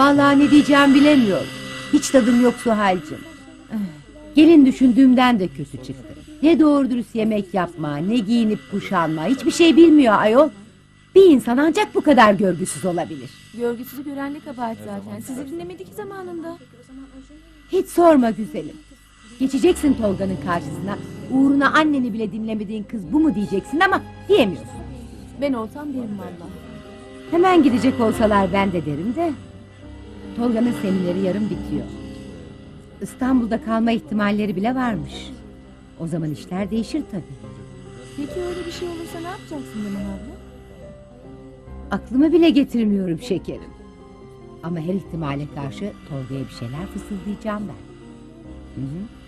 Vallahi ne diyeceğim bilemiyorum. Hiç tadım yok Suhal'cığım. Eh, Gelin düşündüğümden de kötü çıktı. Ne doğru dürüst yemek yapma, ne giyinip kuşanma, hiçbir şey bilmiyor ayol. Bir insan ancak bu kadar görgüsüz olabilir. Görgüsüzü gören de kabahat zaten. Sizi dinlemedik zamanında. Hiç sorma güzelim. Geçeceksin Tolga'nın karşısına. Uğruna anneni bile dinlemediğin kız bu mu diyeceksin ama diyemiyorsun. Ben olsam derim valla. Hemen gidecek olsalar ben de derim de. Tolga'nın semineri yarın bitiyor. İstanbul'da kalma ihtimalleri bile varmış. O zaman işler değişir tabii. Peki öyle bir şey olursa ne yapacaksın Leman abla? Aklımı bile getirmiyorum şekerim. Ama her ihtimale karşı Tolga'ya bir şeyler fısıldayacağım ben. Hı hı.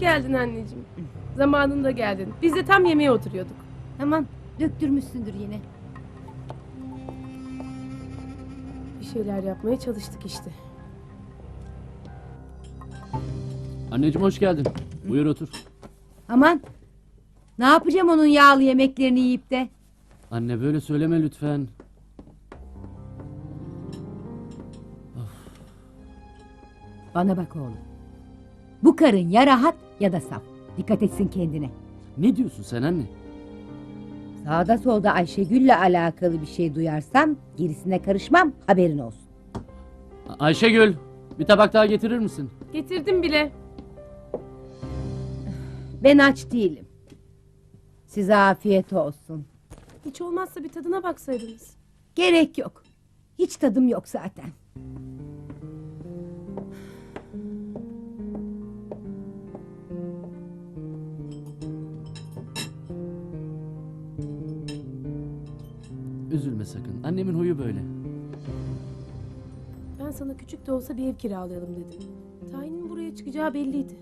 Geldin anneciğim. Zamanında geldin. Biz de tam yemeğe oturuyorduk. Tamam döktürmüşsündür yine. Bir şeyler yapmaya çalıştık işte. Anneciğim hoş geldin. Buyur otur. Aman ne yapacağım onun yağlı yemeklerini yiyip de. Anne böyle söyleme lütfen. Bana bak oğlum. Bu karın ya rahat ya da saf. Dikkat etsin kendine. Ne diyorsun sen anne? Sağda solda Ayşegül'le alakalı bir şey duyarsam gerisine karışmam haberin olsun. A- Ayşegül bir tabak daha getirir misin? Getirdim bile. Ben aç değilim. Size afiyet olsun. Hiç olmazsa bir tadına baksaydınız. Gerek yok. Hiç tadım yok zaten. Üzülme sakın. Annemin huyu böyle. Ben sana küçük de olsa bir ev kiralayalım dedim. Tayinin buraya çıkacağı belliydi.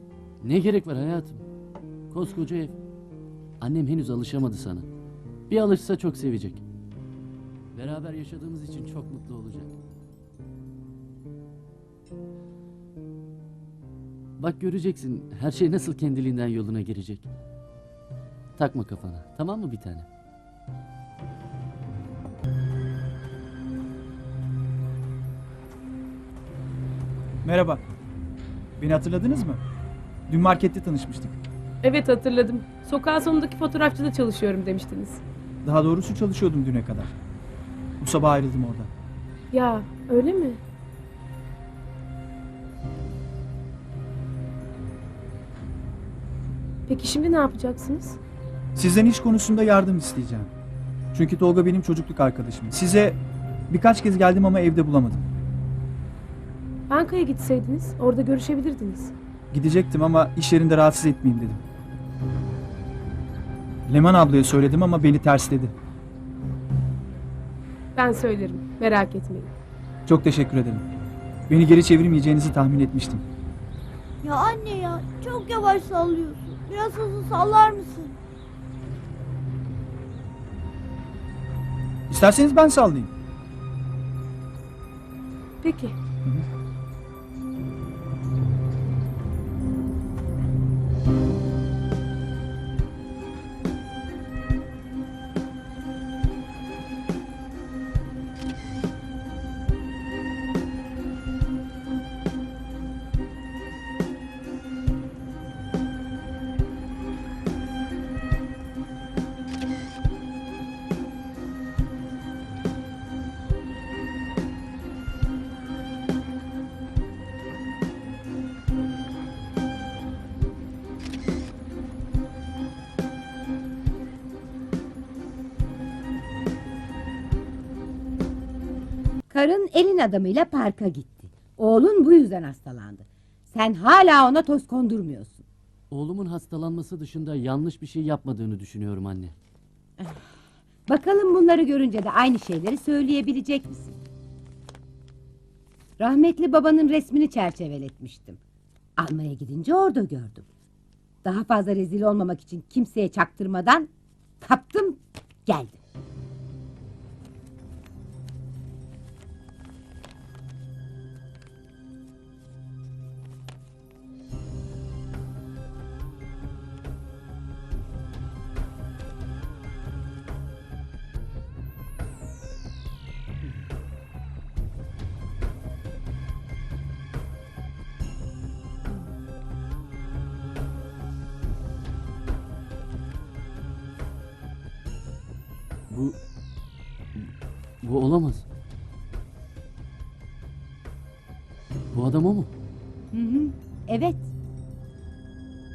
Ne gerek var hayatım? Koskoca ev. Annem henüz alışamadı sana. Bir alışsa çok sevecek. Beraber yaşadığımız için çok mutlu olacak. Bak göreceksin her şey nasıl kendiliğinden yoluna girecek. Takma kafana. Tamam mı bir tane? Merhaba. Beni hatırladınız mı? Dün markette tanışmıştık. Evet hatırladım. Sokağın sonundaki fotoğrafçıda çalışıyorum demiştiniz. Daha doğrusu çalışıyordum düne kadar. Bu sabah ayrıldım oradan. Ya öyle mi? Peki şimdi ne yapacaksınız? Sizden iş konusunda yardım isteyeceğim. Çünkü Tolga benim çocukluk arkadaşım. Size birkaç kez geldim ama evde bulamadım. Bankaya gitseydiniz orada görüşebilirdiniz. Gidecektim ama iş yerinde rahatsız etmeyeyim dedim. Leman ablaya söyledim ama beni tersledi. Ben söylerim. Merak etmeyin. Çok teşekkür ederim. Beni geri çevirmeyeceğinizi tahmin etmiştim. Ya anne ya çok yavaş sallıyorsun. Biraz hızlı sallar mısın? İsterseniz ben sallayayım. Peki. Karın elin adamıyla parka gitti. Oğlun bu yüzden hastalandı. Sen hala ona toz kondurmuyorsun. Oğlumun hastalanması dışında yanlış bir şey yapmadığını düşünüyorum anne. Bakalım bunları görünce de aynı şeyleri söyleyebilecek misin? Rahmetli babanın resmini çerçeveletmiştim. Almaya gidince orada gördüm. Daha fazla rezil olmamak için kimseye çaktırmadan kaptım geldim.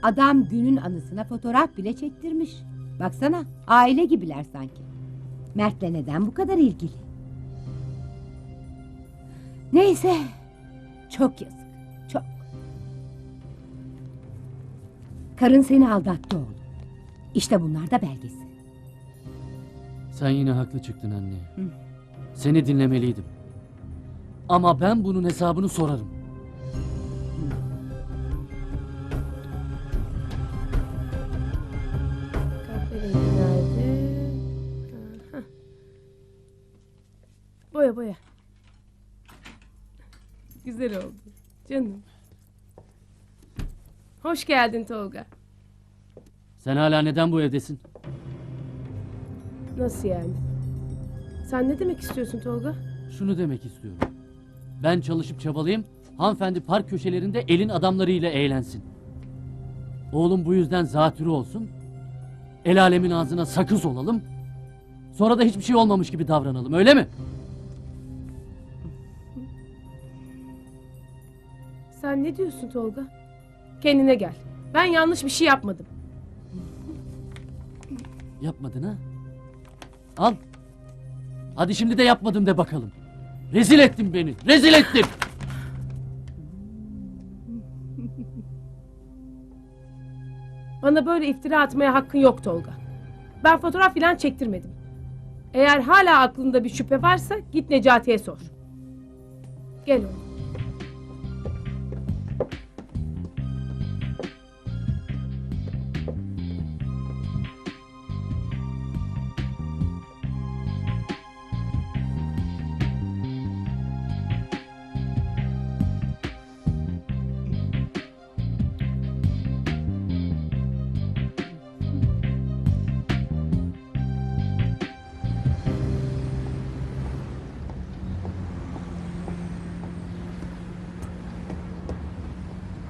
Adam günün anısına fotoğraf bile çektirmiş. Baksana aile gibiler sanki. Mert'le neden bu kadar ilgili? Neyse. Çok yazık. Çok. Karın seni aldattı oğlum. İşte bunlar da belgesi. Sen yine haklı çıktın anne. Hı. Seni dinlemeliydim. Ama ben bunun hesabını sorarım. Hoş geldin Tolga. Sen hala neden bu evdesin? Nasıl yani? Sen ne demek istiyorsun Tolga? Şunu demek istiyorum. Ben çalışıp çabalayayım, hanımefendi park köşelerinde elin adamlarıyla eğlensin. Oğlum bu yüzden zatürre olsun. El alemin ağzına sakız olalım. Sonra da hiçbir şey olmamış gibi davranalım, öyle mi? Sen ne diyorsun Tolga? Kendine gel. Ben yanlış bir şey yapmadım. Yapmadın ha? Al. Hadi şimdi de yapmadım de bakalım. Rezil ettin beni, rezil ettin. Bana böyle iftira atmaya hakkın yok Tolga. Ben fotoğraf filan çektirmedim. Eğer hala aklında bir şüphe varsa git Necati'ye sor. Gel oğlum.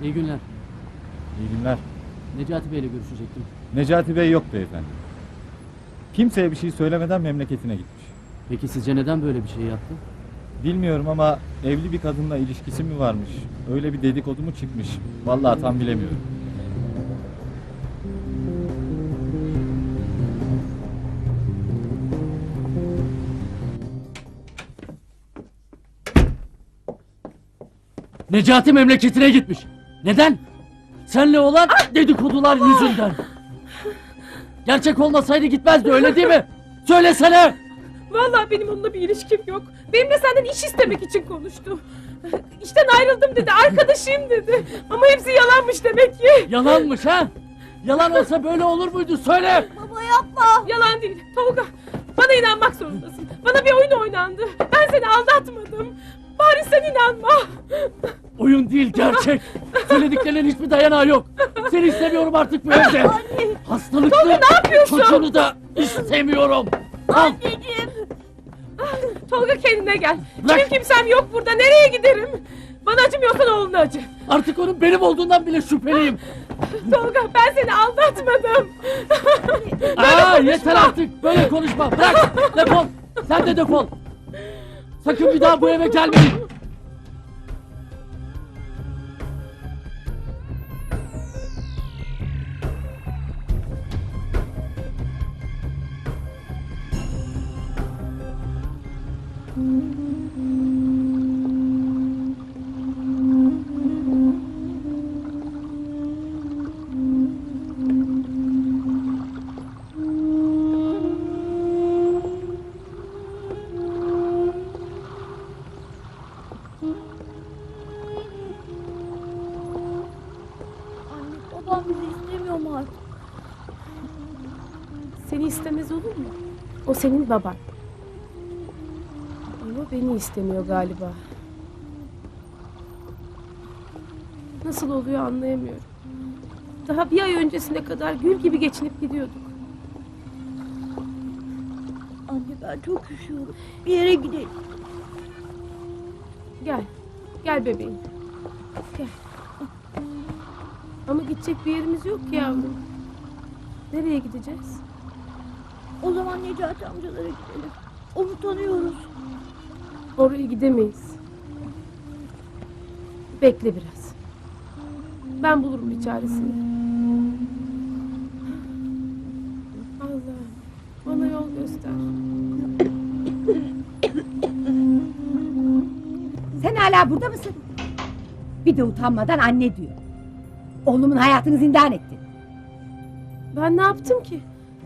İyi günler. İyi günler. Necati Bey'le görüşecektim. Necati Bey yok beyefendi. Kimseye bir şey söylemeden memleketine gitmiş. Peki sizce neden böyle bir şey yaptı? Bilmiyorum ama evli bir kadınla ilişkisi mi varmış? Öyle bir dedikodu mu çıkmış? Vallahi tam bilemiyorum. Necati memleketine gitmiş. Neden? Senle olan dedikodular yüzünden. Gerçek olmasaydı gitmezdi öyle değil mi? Söylesene. Vallahi benim onunla bir ilişkim yok. Benimle senden iş istemek için konuştu. İşten ayrıldım dedi, arkadaşıyım dedi. Ama hepsi yalanmış demek ki. Yalanmış ha? Yalan olsa böyle olur muydu? Söyle. Baba yapma. Yalan değil. Tolga, bana inanmak zorundasın. Bana bir oyun oynandı. Ben seni aldatmadım. Bari sen inanma. Oyun değil gerçek. Söylediklerinin hiçbir dayanağı yok. Seni istemiyorum artık bu evde. Hastalıklı Tolga, ne yapıyorsun? çocuğunu da istemiyorum. Al. Anneciğim. Tolga kendine gel. Bırak. Benim kimsem yok burada. Nereye giderim? Bana acımıyorsan oğluna acı. Artık onun benim olduğundan bile şüpheliyim. Tolga ben seni aldatmadım. Aa yeter artık. Böyle konuşma. Bırak. Defol. Sen de defol. Sakın bir daha bu eve gelmeyin. Mm-hmm. Senin baban. Ama beni istemiyor galiba. Nasıl oluyor anlayamıyorum. Daha bir ay öncesine kadar gül gibi geçinip gidiyorduk. Anne ben çok üşüyorum. Bir yere gidelim. Gel. Gel bebeğim. Gel. Ama gidecek bir yerimiz yok ki yavrum. Nereye gideceğiz? O zaman Necati amcalara gidelim. Onu tanıyoruz. Oraya gidemeyiz. Bekle biraz. Ben bulurum bir çaresini. Allah'ım bana yol göster. Sen hala burada mısın? Bir de utanmadan anne diyor. Oğlumun hayatını zindan ettin. Ben ne yaptım ki?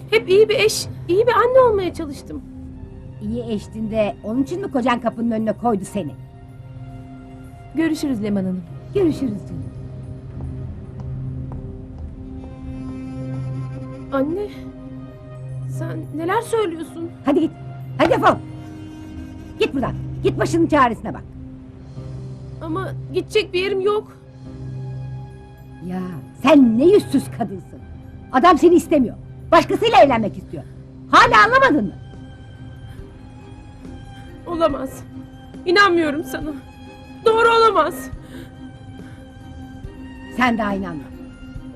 Hep iyi bir eş, iyi bir anne olmaya çalıştım. İyi eştin de onun için mi kocan kapının önüne koydu seni? Görüşürüz Leman Hanım. Görüşürüz canım. Anne, sen neler söylüyorsun? Hadi git. Hadi defol. Git buradan. Git başının çaresine bak. Ama gidecek bir yerim yok. Ya sen ne yüzsüz kadınsın. Adam seni istemiyor. Başkasıyla evlenmek istiyor. Hala anlamadın mı? Olamaz. İnanmıyorum sana. Doğru olamaz. Sen daha inanma.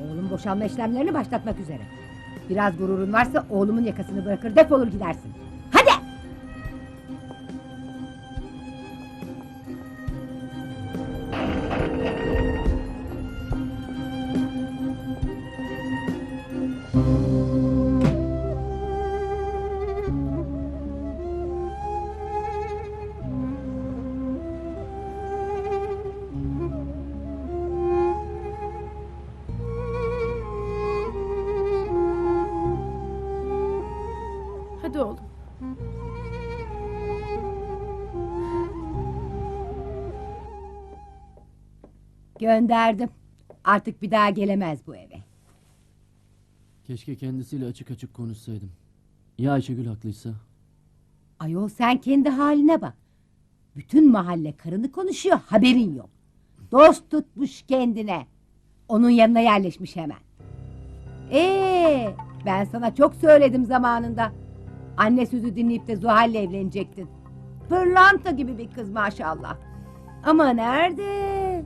Oğlum boşanma işlemlerini başlatmak üzere. Biraz gururun varsa oğlumun yakasını bırakır defolur gidersin. Gönderdim. Artık bir daha gelemez bu eve. Keşke kendisiyle açık açık konuşsaydım. Ya Ayşegül haklıysa? Ayol sen kendi haline bak. Bütün mahalle karını konuşuyor haberin yok. Dost tutmuş kendine. Onun yanına yerleşmiş hemen. Ee, ben sana çok söyledim zamanında. Anne sözü dinleyip de Zuhal'le evlenecektin. Pırlanta gibi bir kız maşallah. Ama nerede?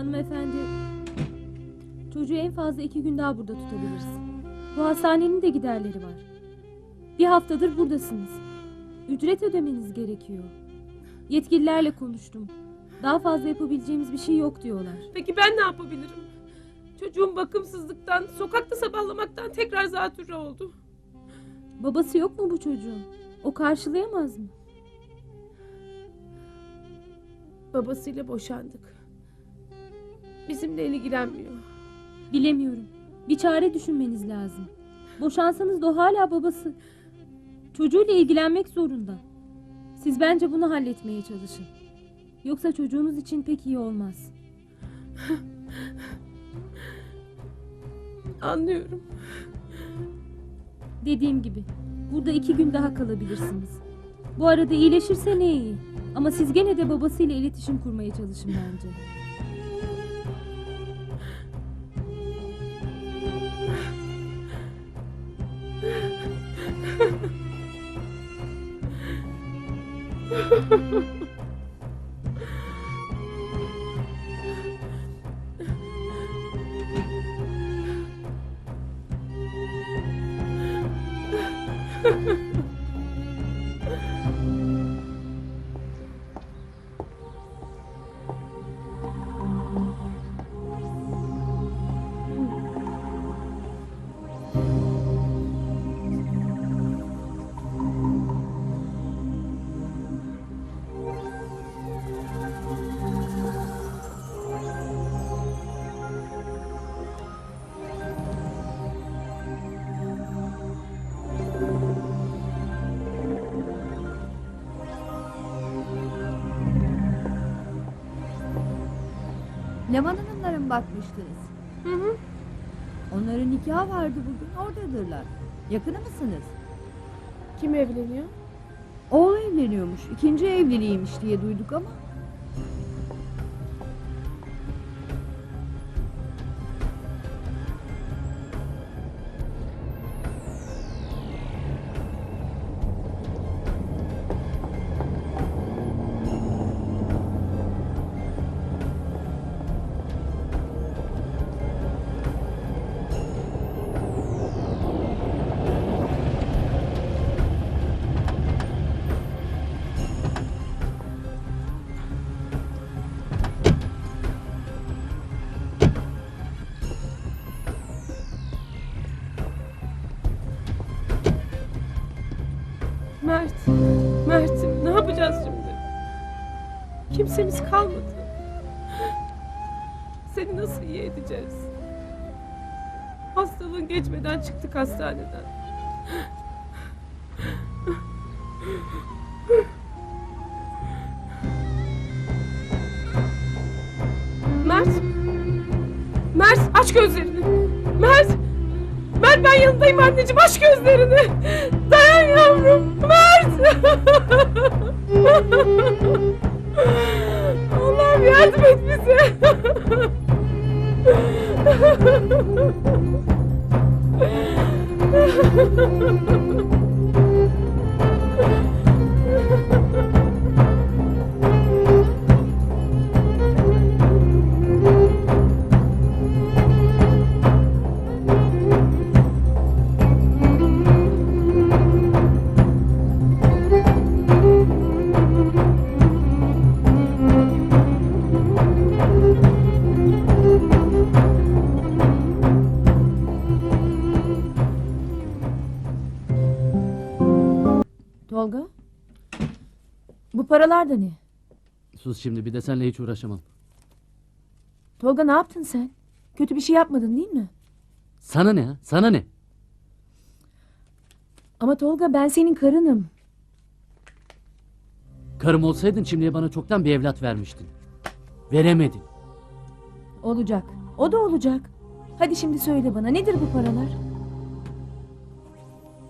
Hanımefendi, çocuğu en fazla iki gün daha burada tutabiliriz. Bu hastanenin de giderleri var. Bir haftadır buradasınız. Ücret ödemeniz gerekiyor. Yetkililerle konuştum. Daha fazla yapabileceğimiz bir şey yok diyorlar. Peki ben ne yapabilirim? Çocuğum bakımsızlıktan, sokakta sabahlamaktan tekrar zatürre oldu. Babası yok mu bu çocuğun? O karşılayamaz mı? Babasıyla boşandık. Bizimle ilgilenmiyor. Bilemiyorum. Bir çare düşünmeniz lazım. Boşansanız da o hala babası. Çocuğuyla ilgilenmek zorunda. Siz bence bunu halletmeye çalışın. Yoksa çocuğunuz için pek iyi olmaz. Anlıyorum. Dediğim gibi burada iki gün daha kalabilirsiniz. Bu arada iyileşirse ne iyi. Ama siz gene de babasıyla iletişim kurmaya çalışın bence. Leman Hanımlara mı bakmıştınız? Hı hı. Onların nikahı vardı bugün. Oradadırlar. Yakını mısınız? Kim evleniyor? Oğlu evleniyormuş. İkinci evliliğiymiş diye duyduk ama. Kimsemiz kalmadı. Seni nasıl iyi edeceğiz? Hastalığın geçmeden çıktık hastaneden. Mert. Mert aç gözlerini. Mert. Mert ben yanındayım anneciğim aç gözlerini. Paralar da ne? Sus şimdi bir de seninle hiç uğraşamam. Tolga ne yaptın sen? Kötü bir şey yapmadın değil mi? Sana ne ha? Sana ne? Ama Tolga ben senin karınım. Karım olsaydın şimdiye bana çoktan bir evlat vermiştin. Veremedin. Olacak. O da olacak. Hadi şimdi söyle bana nedir bu paralar?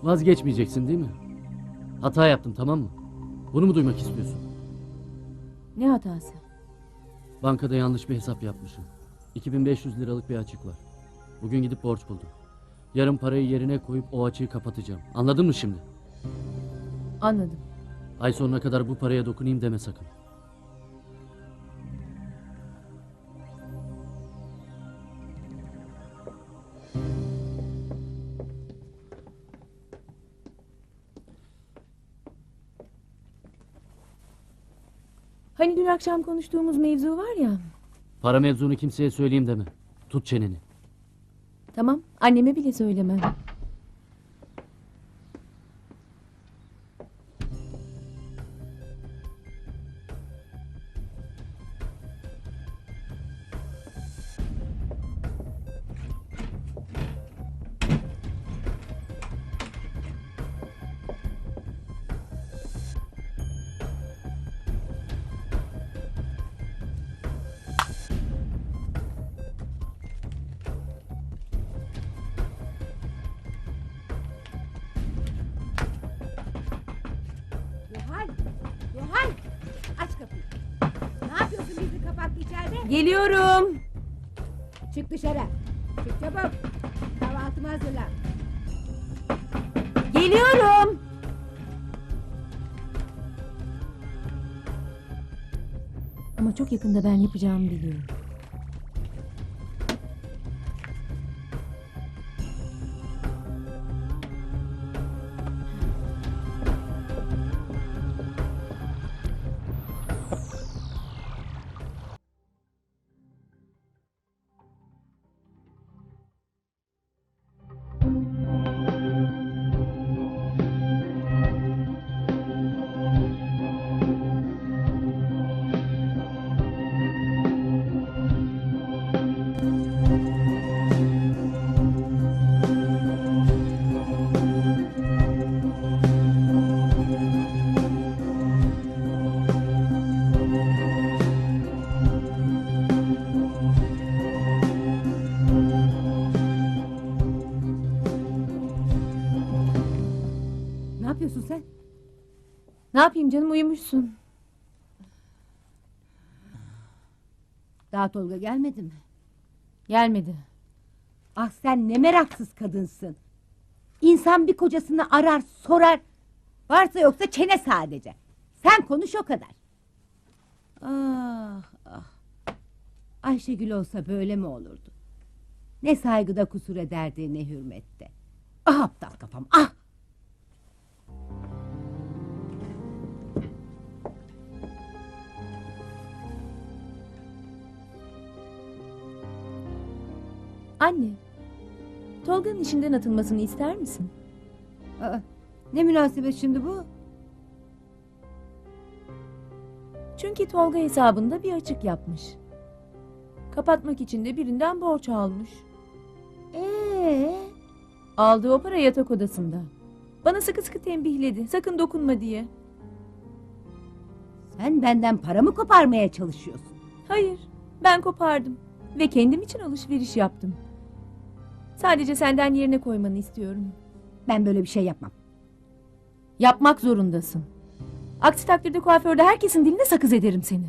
Vazgeçmeyeceksin değil mi? Hata yaptım tamam mı? Bunu mu duymak istiyorsun? Ne hatası? Bankada yanlış bir hesap yapmışım. 2500 liralık bir açık var. Bugün gidip borç buldum. Yarın parayı yerine koyup o açığı kapatacağım. Anladın mı şimdi? Anladım. Ay sonuna kadar bu paraya dokunayım deme sakın. Hani dün akşam konuştuğumuz mevzu var ya. Para mevzunu kimseye söyleyeyim deme. Tut çeneni. Tamam anneme bile söylemem. Çık dışarı. Çık çabuk. Kahvaltımı hazırla. Geliyorum. Ama çok yakında ben yapacağımı biliyorum. Ne yapayım canım uyumuşsun. Daha Tolga gelmedi mi? Gelmedi. Ah sen ne meraksız kadınsın. İnsan bir kocasını arar sorar. Varsa yoksa çene sadece. Sen konuş o kadar. Ah ah. Ayşegül olsa böyle mi olurdu? Ne saygıda kusur ederdi ne hürmette. Ah aptal kafam ah. Anne. Tolga'nın işinden atılmasını ister misin? Aa, ne münasebet şimdi bu? Çünkü Tolga hesabında bir açık yapmış. Kapatmak için de birinden borç almış. Ee, Aldığı o para yatak odasında. Bana sıkı sıkı tembihledi. Sakın dokunma diye. sen benden para mı koparmaya çalışıyorsun? Hayır. Ben kopardım. Ve kendim için alışveriş yaptım. Sadece senden yerine koymanı istiyorum. Ben böyle bir şey yapmam. Yapmak zorundasın. Aksi takdirde kuaförde herkesin diline sakız ederim seni.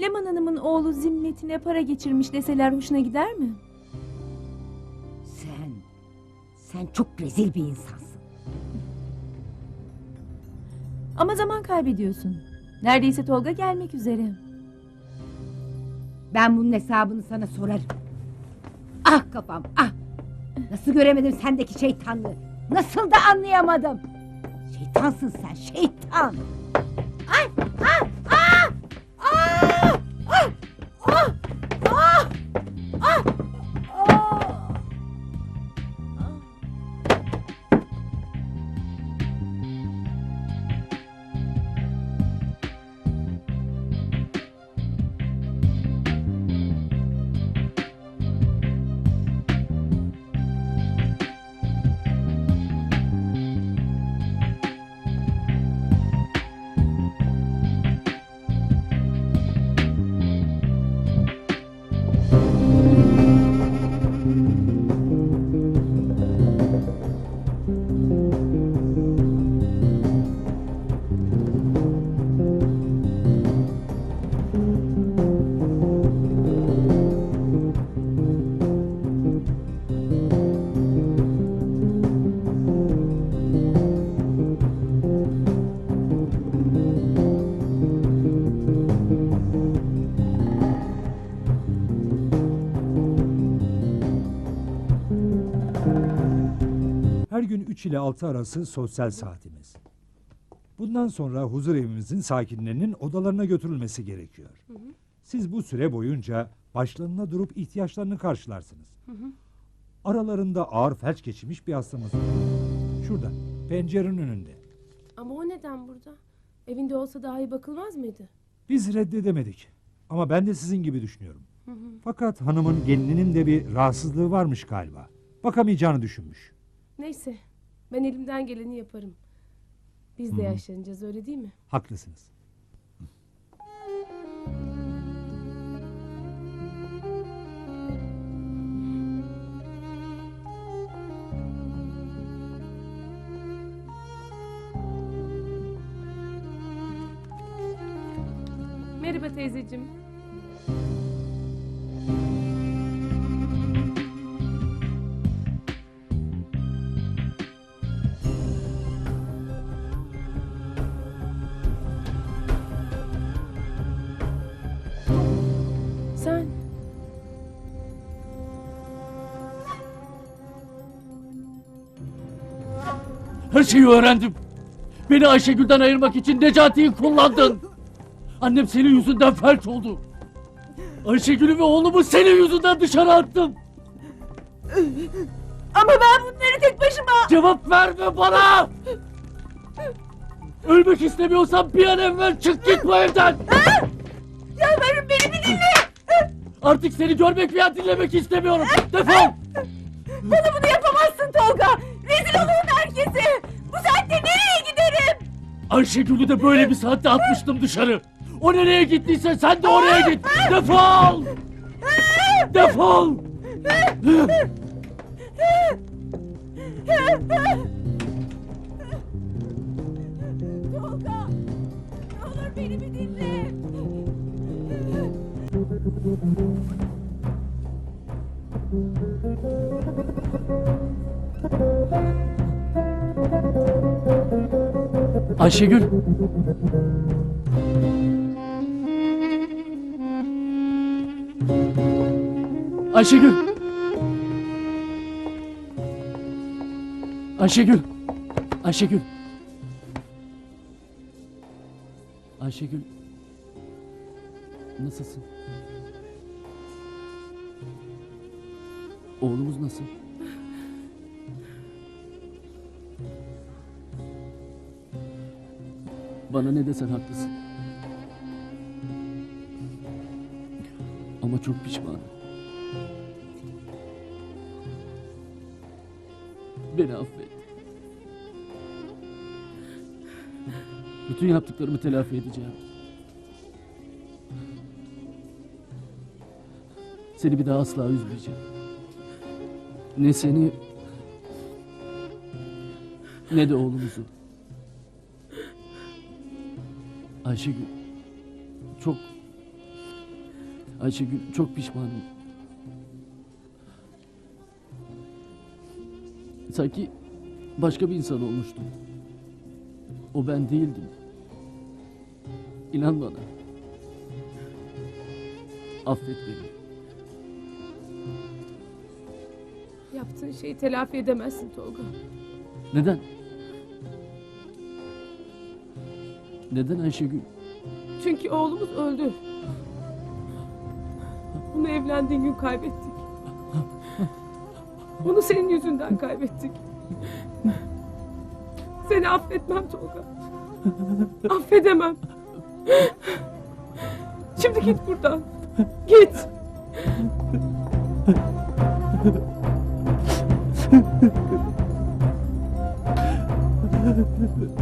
Leman Hanım'ın oğlu zimmetine para geçirmiş deseler hoşuna gider mi? Sen, sen çok rezil bir insansın. Ama zaman kaybediyorsun. Neredeyse Tolga gelmek üzere. Ben bunun hesabını sana sorarım. Ah kafam ah. Nasıl göremedim sendeki şeytanlığı? Nasıl da anlayamadım? Şeytansın sen şeytan. 3 ile 6 arası sosyal saatimiz. Bundan sonra huzur evimizin sakinlerinin odalarına götürülmesi gerekiyor. Siz bu süre boyunca başlarına durup ihtiyaçlarını karşılarsınız. Aralarında ağır felç geçirmiş bir hastamız var. Şurada, pencerenin önünde. Ama o neden burada? Evinde olsa daha iyi bakılmaz mıydı? Biz reddedemedik. Ama ben de sizin gibi düşünüyorum. Fakat hanımın gelininin de bir rahatsızlığı varmış galiba. Bakamayacağını düşünmüş. Neyse. Ben elimden geleni yaparım. Biz de yaşlanacağız öyle değil mi? Haklısınız. Merhaba teyzeciğim. Her şeyi öğrendim. Beni Ayşegül'den ayırmak için Necati'yi kullandın. Annem senin yüzünden felç oldu. Ayşegül'ü ve oğlumu senin yüzünden dışarı attım. Ama ben bunları tek başıma... Cevap verme bana! Ölmek istemiyorsan bir an evvel çık git bu evden! Yalvarırım beni bir dinle. Artık seni görmek veya dinlemek istemiyorum. Defol! Bana bunu yapamazsın Tolga. Ayşegül'ü de böyle bir saatte atmıştım dışarı. O nereye gittiyse sen de oraya git. Defol! Defol! Tolga! Ne olur beni bir dinle. Ayşegül. Ayşegül. Ayşegül. Ayşegül. Ayşegül. Nasılsın? Oğlumuz nasıl? Bana ne desen haklısın. Ama çok pişmanım. Beni affet. Bütün yaptıklarımı telafi edeceğim. Seni bir daha asla üzmeyeceğim. Ne seni ne de oğlumuzu. Ayşegül çok Ayşegül çok pişmanım. Sanki başka bir insan olmuştum. O ben değildim. İnan bana. Affet beni. Yaptığın şeyi telafi edemezsin Tolga. Neden? Neden Ayşegül? Çünkü oğlumuz öldü. Onu evlendiğin gün kaybettik. Onu senin yüzünden kaybettik. Seni affetmem Tolga. Affedemem. Şimdi git buradan. Git.